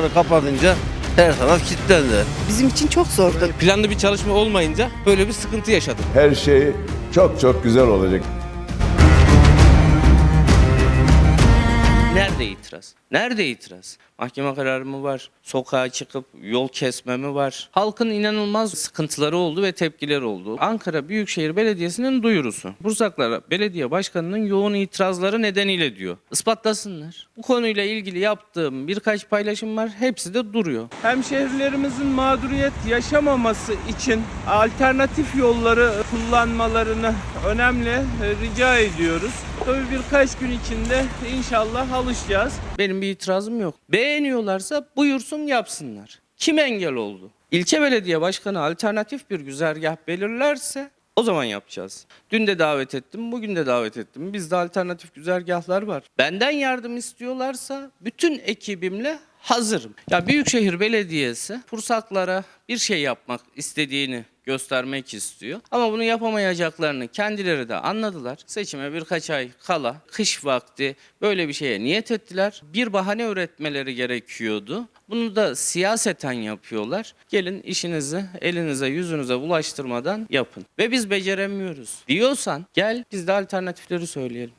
Yolları kapatınca her taraf kilitlendi. Bizim için çok zordu. Planlı bir çalışma olmayınca böyle bir sıkıntı yaşadık. Her şey çok çok güzel olacak. Nerede itiraz? Nerede itiraz? Mahkeme kararı mı var? Sokağa çıkıp yol kesme mi var? Halkın inanılmaz sıkıntıları oldu ve tepkileri oldu. Ankara Büyükşehir Belediyesi'nin duyurusu. Bursaklar Belediye Başkanı'nın yoğun itirazları nedeniyle diyor. Ispatlasınlar. Bu konuyla ilgili yaptığım birkaç paylaşım var. Hepsi de duruyor. hemşehrilerimizin mağduriyet yaşamaması için alternatif yolları kullanmalarını önemli e, rica ediyoruz. Tabii birkaç gün içinde inşallah alışacağız. Benim bir itirazım yok. Beğeniyorlarsa buyursun yapsınlar. Kim engel oldu? İlçe belediye başkanı alternatif bir güzergah belirlerse o zaman yapacağız. Dün de davet ettim, bugün de davet ettim. Bizde alternatif güzergahlar var. Benden yardım istiyorlarsa bütün ekibimle hazırım. Ya Büyükşehir Belediyesi Pursaklara bir şey yapmak istediğini göstermek istiyor. Ama bunu yapamayacaklarını kendileri de anladılar. Seçime birkaç ay kala kış vakti böyle bir şeye niyet ettiler. Bir bahane üretmeleri gerekiyordu. Bunu da siyaseten yapıyorlar. Gelin işinizi elinize yüzünüze bulaştırmadan yapın. Ve biz beceremiyoruz diyorsan gel biz de alternatifleri söyleyelim.